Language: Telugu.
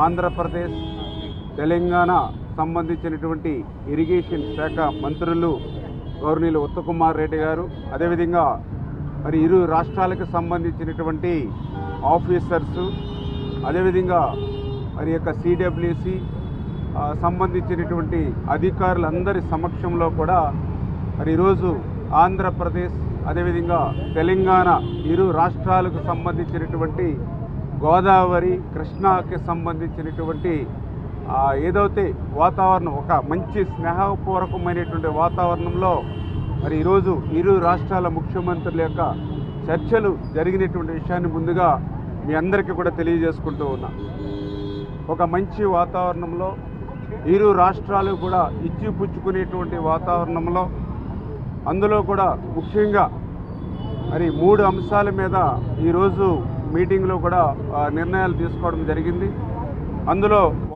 ఆంధ్రప్రదేశ్ తెలంగాణ సంబంధించినటువంటి ఇరిగేషన్ శాఖ మంత్రులు గౌరవనీయులు ఉత్తకుమార్ రెడ్డి గారు అదేవిధంగా మరి ఇరు రాష్ట్రాలకు సంబంధించినటువంటి ఆఫీసర్సు అదేవిధంగా మరి యొక్క సిడబ్ల్యూసి సంబంధించినటువంటి అధికారులందరి సమక్షంలో కూడా మరి ఈరోజు ఆంధ్రప్రదేశ్ అదేవిధంగా తెలంగాణ ఇరు రాష్ట్రాలకు సంబంధించినటువంటి గోదావరి కృష్ణాకి సంబంధించినటువంటి ఏదైతే వాతావరణం ఒక మంచి స్నేహపూర్వకమైనటువంటి వాతావరణంలో మరి ఈరోజు ఇరు రాష్ట్రాల ముఖ్యమంత్రుల యొక్క చర్చలు జరిగినటువంటి విషయాన్ని ముందుగా మీ అందరికీ కూడా తెలియజేసుకుంటూ ఉన్నా. ఒక మంచి వాతావరణంలో ఇరు రాష్ట్రాలు కూడా ఇచ్చిపుచ్చుకునేటువంటి వాతావరణంలో అందులో కూడా ముఖ్యంగా మరి మూడు అంశాల మీద ఈరోజు మీటింగ్లో కూడా నిర్ణయాలు తీసుకోవడం జరిగింది. అందులో